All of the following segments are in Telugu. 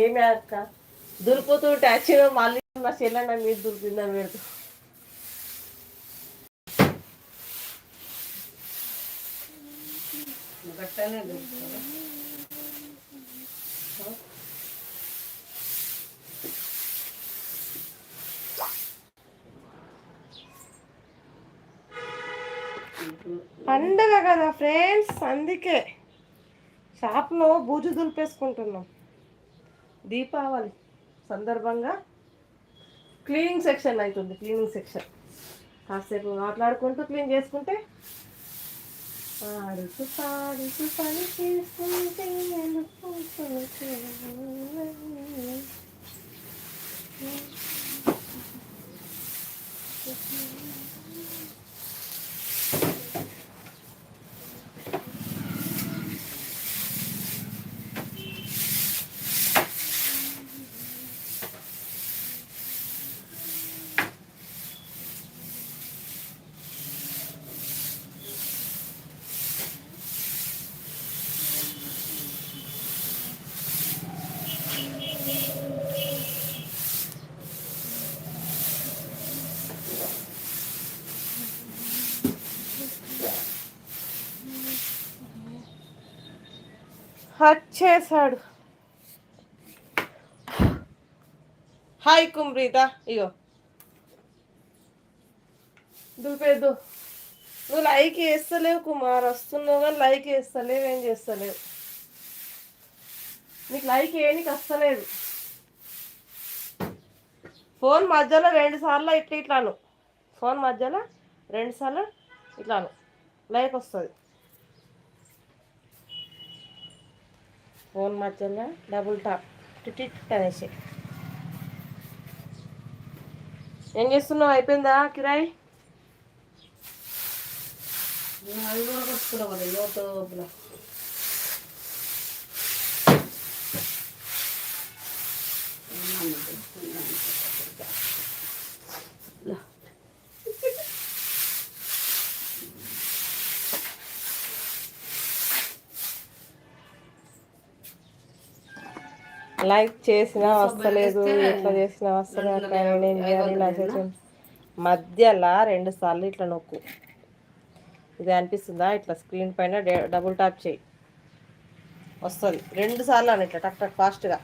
ఏమి అక్క? దులుపుతూ ట్యాక్సీలో మళ్ళీ మా చెల్లెండ మీరు పెడుతూ. గట్టనే దొరుకుతుంది పండగ కదా ఫ్రెండ్స్ అందుకే. షాప్లో బూజు దులిపేసుకుంటున్నాం దీపావళి సందర్భంగా క్లీనింగ్ సెక్షన్ అవుతుంది క్లీనింగ్ సెక్షన్ కాసేపు మాట్లాడుకుంటూ క్లీన్ చేసుకుంటే పాడుతూ పాడుతూ పని చేసుకుంటే you. వచ్చేసాడు హాయ్ కుమ్రీత ఇగో. దులిపేద్దు. నువ్వు లైక్ వేస్తలేవు కుమార్ వస్తున్నావు కానీ లైక్ వేస్తలేవు ఏం చేస్తలేవు. నీకు లైక్ ఏనికి వస్తలేదు. ఫోన్ మధ్యలో రెండు సార్లు ఇట్లా ఇట్లాను. ఫోన్ మధ్యలో రెండు సార్లు ఇట్లాను. లైక్ వస్తుంది. ఫోన్ మధ్యలో డబుల్ టాప్ టిట్ అనేసి. ఏం చేస్తున్నావు? అయిపోయిందా కిరాయి? అవి కూడా లైక్ చేసినా వస్తలేదు ఎట్లా చేసినా వస్తలేదు అక్క నేను చేయాలి మధ్యలో రెండు సార్లు ఇట్లా నొక్కు. ఇది అనిపిస్తుందా? ఇట్లా స్క్రీన్ పైన డబుల్ టాప్ చేయి. వస్తుంది. రెండు సార్లు అని ఇట్లా టక్ టక్ ఫాస్ట్గా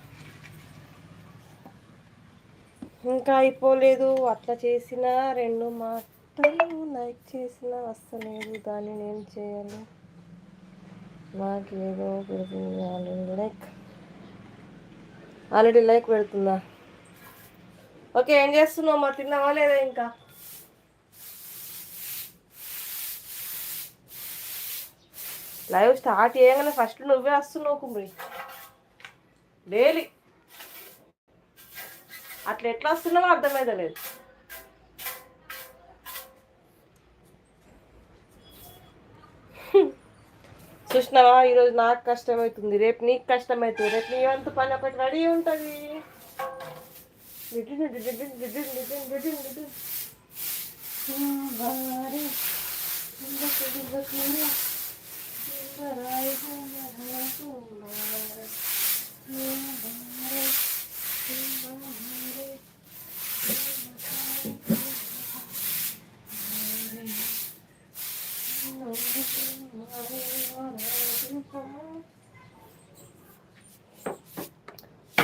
ఇంకా అయిపోలేదు. అట్లా చేసిన రెండు మాటలు లైక్ చేసిన వస్తలేదు. దాన్ని నేను చేయాలి. ఆల్రెడీ లైక్ ఆల్రెడీ లైక్ పెడుతుందా? ఓకే ఏం చేస్తున్నావు మరి? తిన్నావా లేదా ఇంకా? లైవ్ స్టార్ట్ చేయగానే ఫస్ట్ నువ్వే వస్తున్నావు కుమ్రి. డైలీ. అట్లా ఎట్లా వస్తున్నావో అర్థమైతే లేదు చూసినావా? ఈరోజు నాకు కష్టమవుతుంది. రేపు నీకు కష్టమవుతుంది. రేపు నీ వంతు పని ఒకటి రెడీ ఉంటుంది.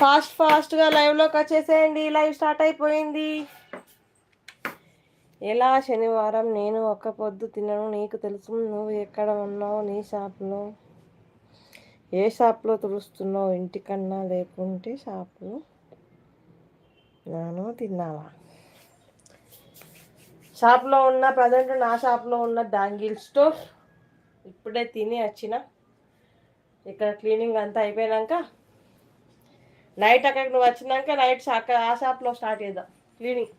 ఫాస్ట్ ఫాస్ట్గా లైవ్లోకి వచ్చేసేయండి. లైవ్ స్టార్ట్ అయిపోయింది. ఎలా శనివారం? నేను ఒక్క పొద్దు తినను. నీకు తెలుసు. నువ్వు ఎక్కడ ఉన్నావు? నీ షాప్లో? ఏ షాప్లో తుడుస్తున్నావు? ఇంటికన్నా లేకుంటే షాప్లో నేను తిన్నావా? షాప్లో ఉన్న ప్రజెంట్ నా షాప్లో ఉన్న బ్యాంగిల్ స్టోర్. ఇప్పుడే తిని వచ్చిన. ఇక్కడ క్లీనింగ్ అంతా అయిపోయినాక నైట్ అక్కడికి నువ్వు వచ్చినాక నైట్ అక్కడ ఆ షాప్లో స్టార్ట్ చేద్దాం. క్లీనింగ్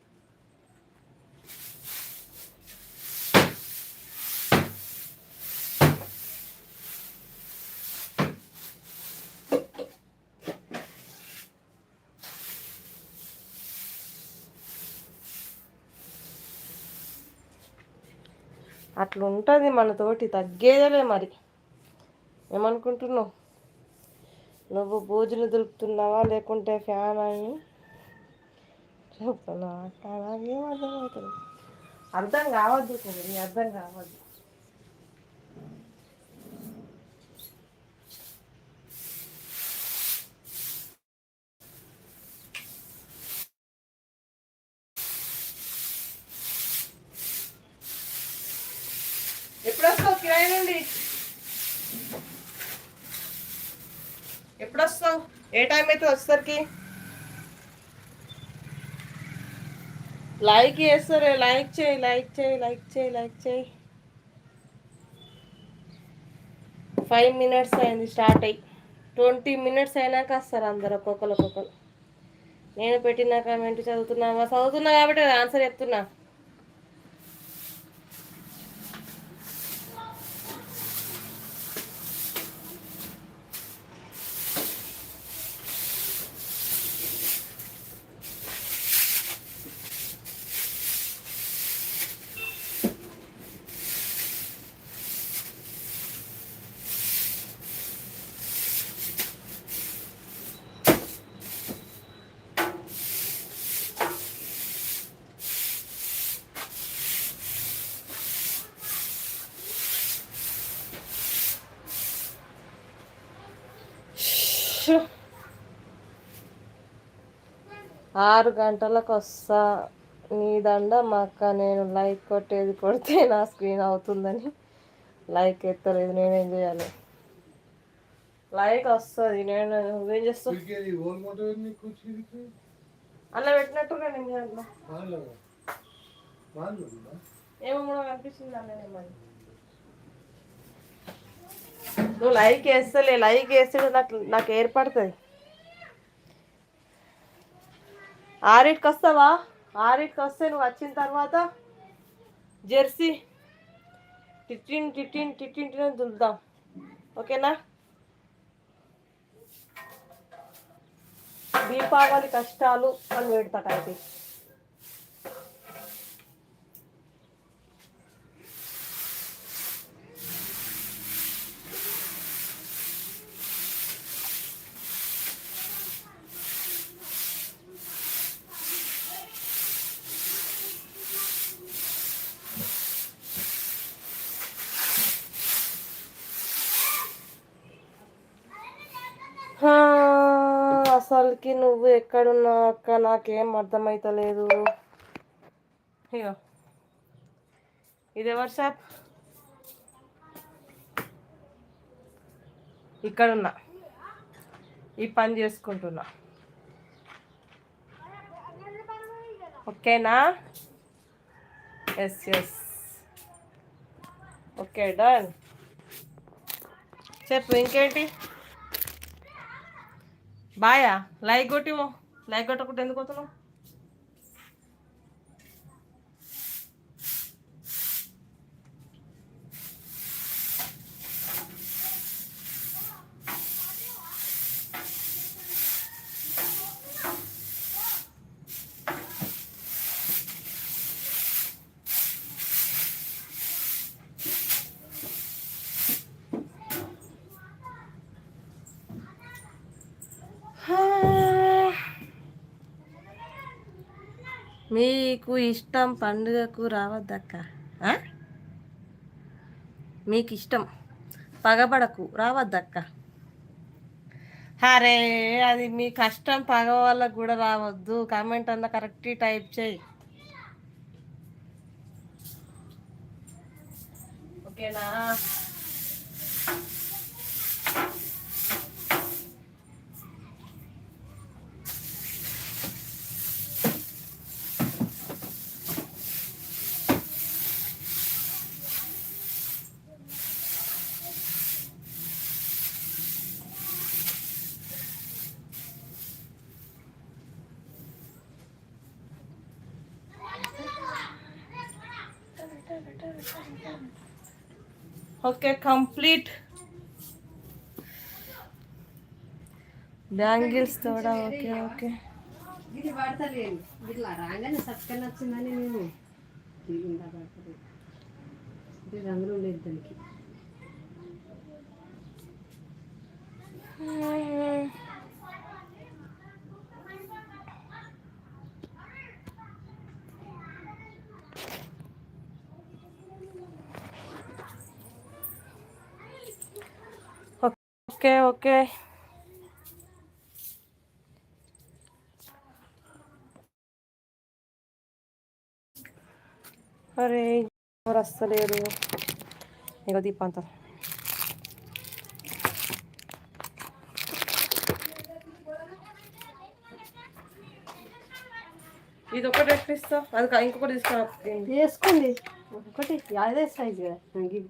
అట్లుంటుంది మనతోటి తగ్గేదేలే మరి. ఏమనుకుంటున్నావు? నువ్వు బూజులు దులుపుతున్నావా లేకుంటే ఫ్యాన్ అని? చెప్తున్నావా అలాగే అర్థం అవుతుంది అర్థం కావద్దు నీ అర్థం కావద్దు ఎప్పుడు వస్తావు కిరాయి నుండి ఎప్పుడు వస్తావు ఏ టైం అయితే వచ్చేసరికి? లైక్ చేస్తారు లైక్ చేయి లైక్ చేయి లైక్ చేయి లైక్ చేయి. ఫైవ్ మినిట్స్ అయింది స్టార్ట్ అయ్యి. ట్వంటీ మినిట్స్ అయినాక వస్తారు అందరు ఒక్కొక్కరు ఒక్కొక్కరు. నేను పెట్టిన కామెంట్ చదువుతున్నావా? చదువుతున్నా కాబట్టి ఆన్సర్ చెప్తున్నా. ఆరు గంటలకు వస్తా. నీ దండ మా అక్క నేను లైక్ కొట్టేది కొడితే నా స్క్రీన్ అవుతుందని. లైక్ ఎత్తలేదు నేనేం చేయాలి? లైక్ వస్తుంది నేను నువ్వేం చేస్తావు? అలా పెట్టినట్టు నేను ఏమో కూడా కనిపిస్తుంది అన్న నేను నువ్వు లైక్ వేస్తలే లైక్ వేస్తే నాకు నాకు ఏర్పడుతుంది. ఆరిటికి వస్తావా? ఆరిటికి వస్తే నువ్వు వచ్చిన తర్వాత జెర్సీ టిట్టిన్ టిట్టిన్ టిట్టిన్ టిట్టిన్ దులుదాం ఓకేనా? దీపావళి కష్టాలు అని పెడతా అయితే ఎక్కడున్నా అక్క? నాకేం అర్థమైతలేదు. ఇగో. ఇది ఎవరి షాప్ ఇక్కడున్నా. ఈ పని చేసుకుంటున్నా. ఓకేనా? Yes yes okay done. చెప్పు ఇంకేంటి? బాయా? లైక్ కొట్టిమో. లైక్ కొట్టకుండా ఎందుకు పోతున్నావు? మీకు ఇష్టం పండుగకు రావద్దక్క. మీకు ఇష్టం పగబడకు రావద్దక్క. అరే అది మీ కష్టం పగ వాళ్ళకు కూడా రావద్దు. కామెంట్ అన్న కరెక్ట్ టైప్ చేయి. ఓకేనా? Okay complete. బ్యాంగిల్స్ కూడా ఓకే ఓకే. ఇది పడతలేదు ఇట్లా రాగానే సత్కన్ వచ్చిందని నేను పడతలేదు ఇది రంగులు ఉండేది దానికి. ఓకే ఓకే అరే ఎవరు వస్తలేరు ఇక దీపంత ఇది ఒకటి ఎట్లా ఇస్తావు అది కా- ఇంకొకటి తీసుకురా వేసుకోండి ఒకటి అదే సైజు కదా నాకు ఇవి.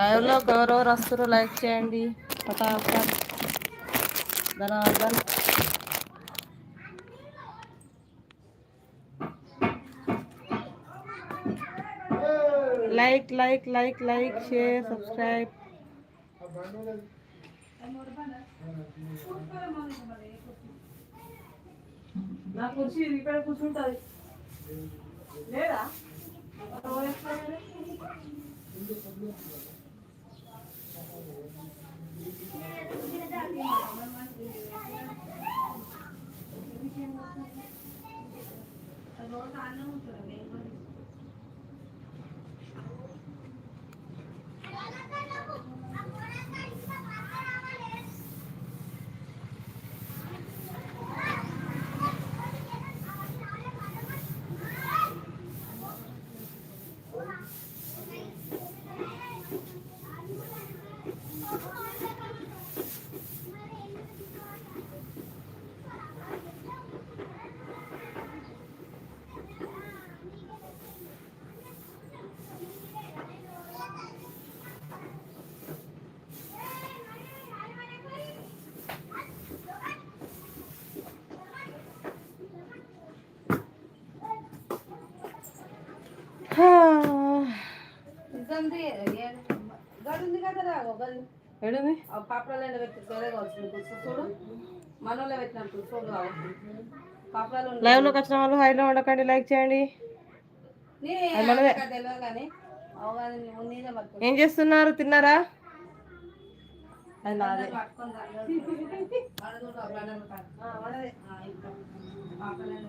లైవ్లో ఎవరెవరు వస్తారో లైక్ చేయండి. ఫటాఫట్ ధనార్దన్. Like like like like share subscribe. నా కుర్చీ ఇక్కడ కూర్చుంటుంది. లేదా? ¿Qué es lo que está. ఏడుంది పాపడాలు ఎండ పెట్టి చూడు. మనోళ్ళే పెట్టినప్పుడు చూడు పాపడాలు ఉన్నాయి. లైవ్లోకి వచ్చిన వాళ్ళు హైలో ఉండకండి లైక్ చేయండి. ఏం చేస్తున్నారు? తిన్నారా? అది నాదే. పాపడాలు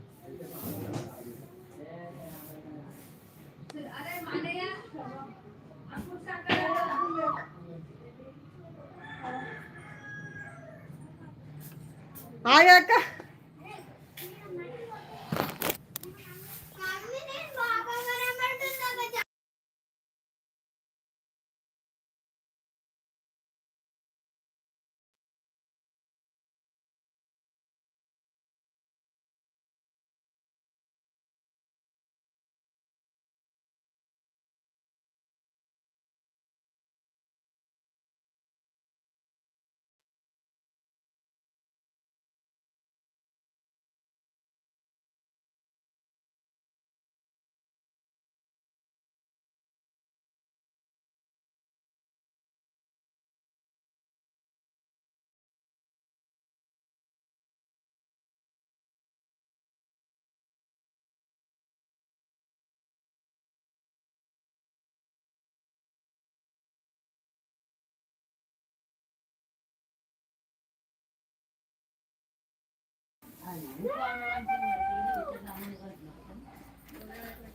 ఆగాక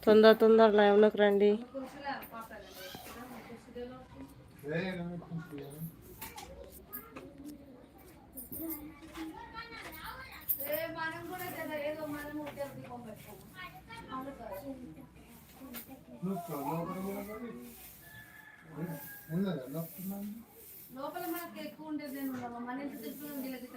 తొందర తొందర లైవ్లోకి రండి. లోపల మనకి ఎక్కువ ఉండేది మన ఇంటి తిరుగుతుంది వీళ్ళకి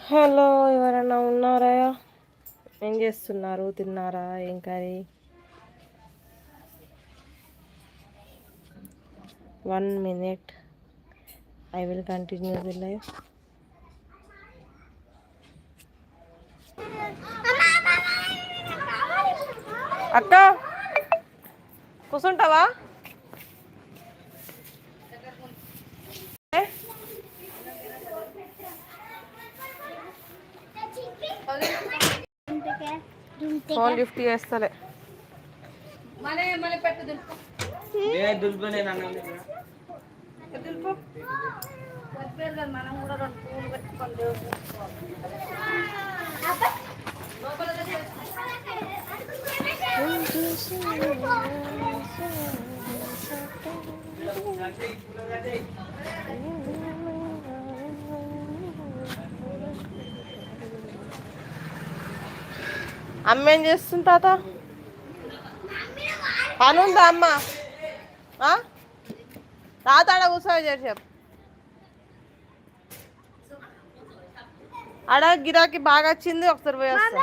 హలో ఎవరైనా ఉన్నారా? ఏం చేస్తున్నారు? తిన్నారా? ఏం curry? One minute I will continue the life అక్క కూర్చుంటావా? ఫోన్ లిఫ్ట్ చేస్తలే. మనం కూడా రెండు పెట్టుకొని అమ్మ ఏం చేస్తుంది తాత? పని ఉందా అమ్మ? ఆ? తాత ఆడ కూర్చో చేసి ఆడ గిరాకీ బాగా వచ్చింది ఒకసారి పోయి వస్తా.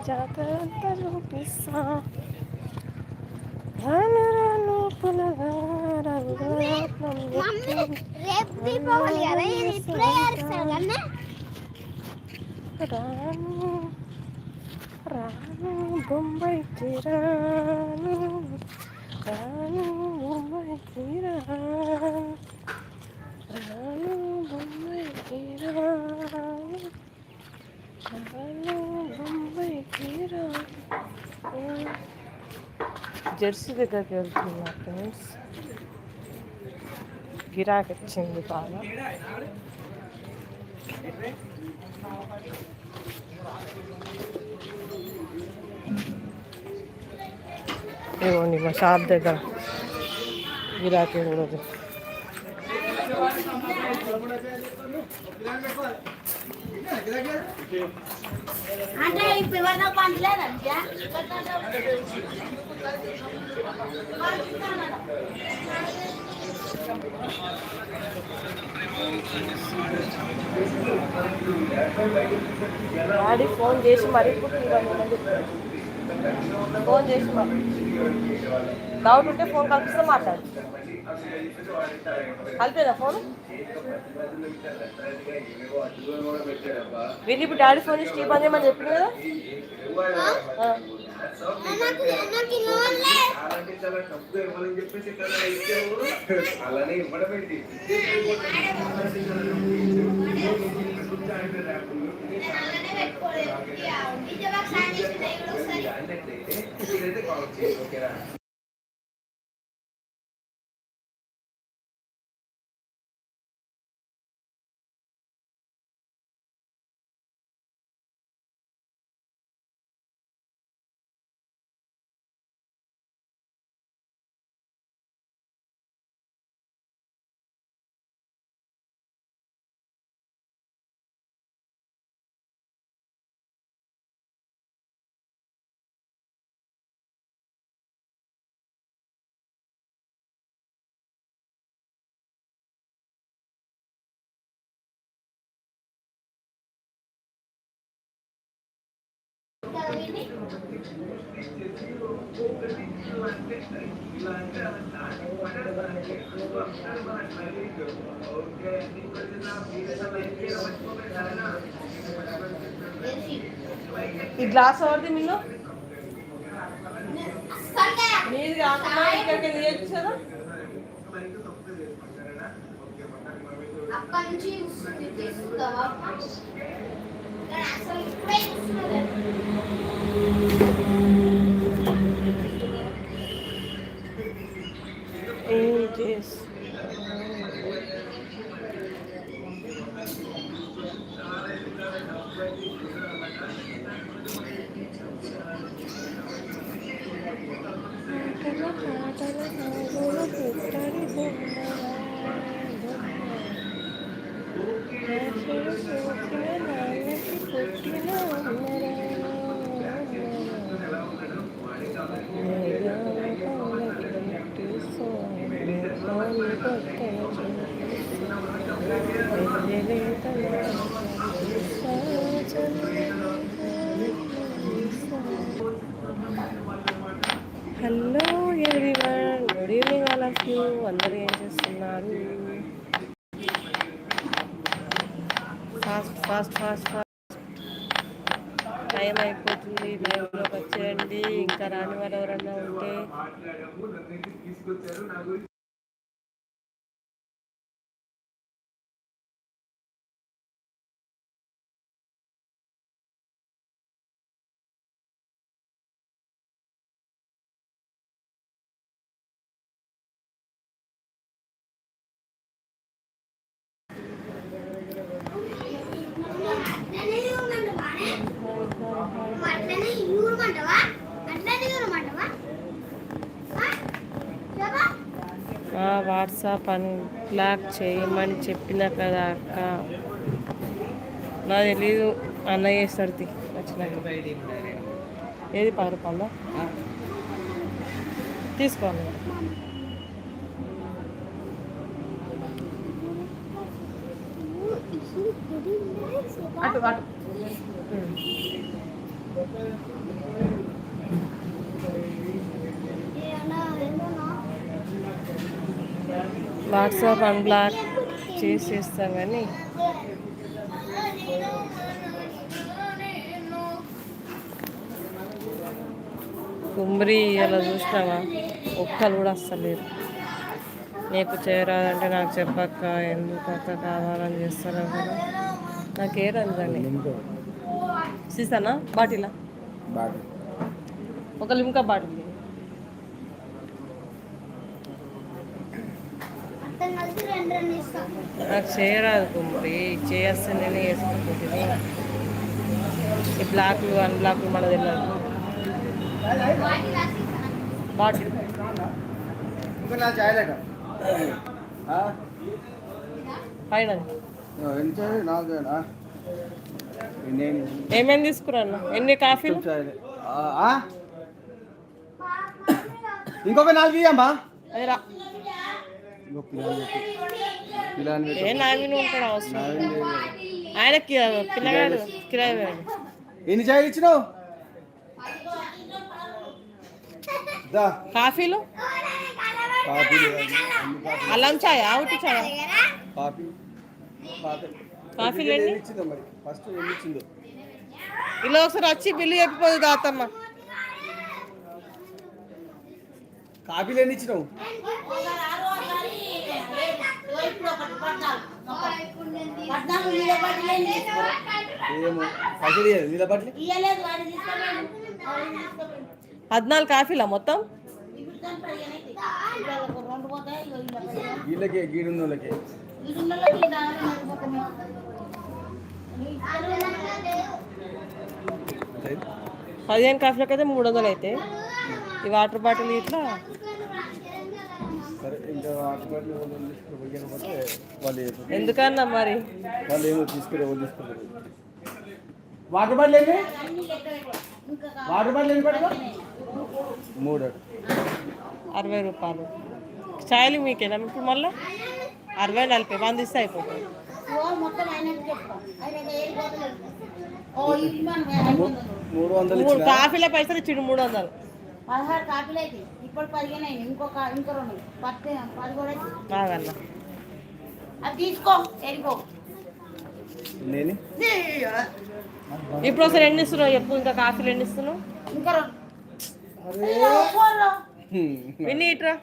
jatuh terlalu pisah Rano rano pulavara buat membuat Rep di pohon ya, ini prayer sarana Rano Bombay Kirano Rano Jersey దగ్గరికి వెళ్తున్నా ఫ్రెండ్స్ గిరాకీ వచ్చింది బాగా ఇవ్వండి మా షాప్ దగ్గర గిరాకీ కూడా ఉంది. అంటే ఇప్పుడు ఎవరైనా పంచలేదంటే డాడీ ఫోన్ చేసి మరీ ఫోన్ చేసి మరి. డౌట్ ఉంటే ఫోన్ కల్పిస్తే మాట్లాడు. కలిపేదా ఫోన్ వీళ్ళు ఇప్పుడు డాడీ ఫోన్ చేసి టీ చెప్పింది కదా అలానే ఇవ్వడమేంటి ఈ గ్లాస్ ఎవరిది మీరు మీది కాకుండా ఇక్కడికి తీయచ్చు కదా అక్కడి నుంచి వస్తుంది తీసుకుందావా అసలు ఇప్పుడే చూస్తున్నారు ఏం చేస్ hello everyone good evening all of you అందరూ ఏం చేస్తున్నారు fast fast fast fast time అయిపోతుంది లైవ్లోకి వచ్చేయండి ఇంకా రాని వారు ఎవరన్నా ఉంటే అట్లనే ఊరమంటవా అట్లనే ఊరమంటవా అట్లనే ఊరమంటవా చెప్పా మా వాట్సాప్ అని బ్లాక్ చేయమని చెప్పిన కదా అక్క. నాకు తెలీదు. అన్న చేస్తాడు వచ్చినాక ఏది పది రూపాయల? తీసుకోండి. అటు అటు. వాట్సాప్ అన్బ్లాక్ చేసేస్తాం కానీ. కుమ్రి అలా చూసినావా? ఒక్కరు కూడా వస్తలేరు నీకు చేయరాదంటే నాకు చెప్పక్క ఎందుకు అక్క కావాలని చేస్తారు కదా నాకే రంజండి సీసానా? బాటిలా? ఒక లిమ్కా బాటిల్ అర్థం కలిసి రెండు రెండు ఇస్తాం నాకు చేయరాదు కుమ్రి చేస్తే నేనే వేసుకుంటుంది ఈ బ్లాక్లు అన్బ్లాక్లు మన తెలియదు బాటిల్. పైన ఏమేమి తీసుకురాను ఎన్ని? కాఫీలు? ఇంకొక నాలుగు ఇయ్యమ్మా. అది రా ఇంకో ఉంటాడు అవసరం ఆయన పిల్లగాడు కిరాయి. ఎన్ని చాయలు ఇచ్చినావు? కాఫీలు? అల్లం చాయ్? అవుటి చాయ్? కాఫీ. కాఫీలు ఎన్ని? ఫస్ట్ ఎన్ని ఇచ్చిందో? ఇలా ఒకసారి వచ్చి బిల్లు చెప్పిపోదు దాతమ్మ కాఫీలు ఎన్ని ఇచ్చినావు? పద్నాలుగు కాఫీలా మొత్తం? వీళ్ళకే గీడున్న వాళ్ళకే పదిహేను కాఫీలకు అయితే మూడు వందలు అయితే ఈ వాటర్ బాటిల్ ఇట్లా? సరే ఇంకా వాటర్ బాటిల్ వాళ్ళు తీసుకుపోతే వాళ్ళు ఏమో- ఎందుకన్నా మరి? వాళ్ళు ఏమో తీసుకుని వాళ్ళు తీసుకుంటారు వాటర్ బాటిల్ ఏంటి వాటర్ బాటిల్ ఎన్ని పట్టుకో? మూడు అరవై రూపాయలు. చాయలు మీకేనా? ఇప్పుడు మళ్ళీ? అరవై నలభై. వంద ఇస్తే అయిపోతుంది మూడు వందలు కాఫీల పైసలు ఇచ్చిండు మూడు వందలు. పదహారు కాపీలు అయితే ఇప్పుడు పదిహేను అయింది ఇంకొక ఇంకో రెండు. పది పది కూడా అయితే అది తీసుకో నేను? ఇప్పుడు ఒకసారి ఎన్ని ఇస్తున్నావు చెప్పు ఇంకా కాఫీలు ఎన్ని ఇస్తున్నావు? ఇంకా రెండు. ఇట్రా.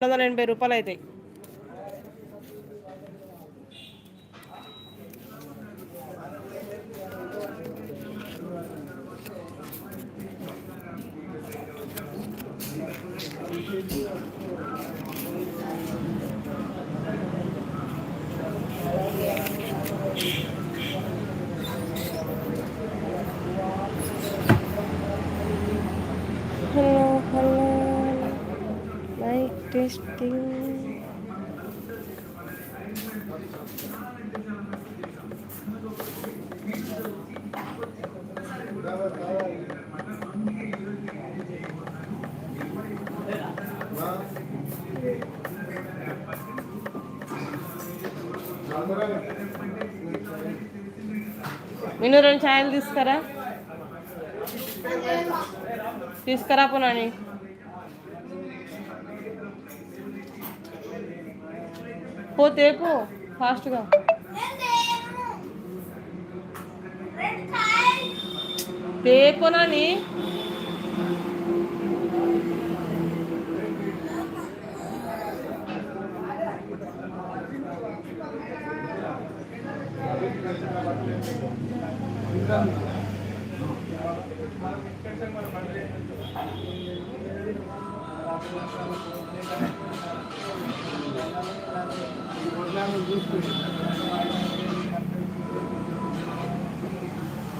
వందల ఎనభై రూపాయలు అవుతాయి హలో హలో మైక్ టెస్టింగ్ నేను రెండు ఛాయలు తీసుకురా? తీసుకురా పోనీ. పో తేపు ఫాస్ట్గా lá no grupo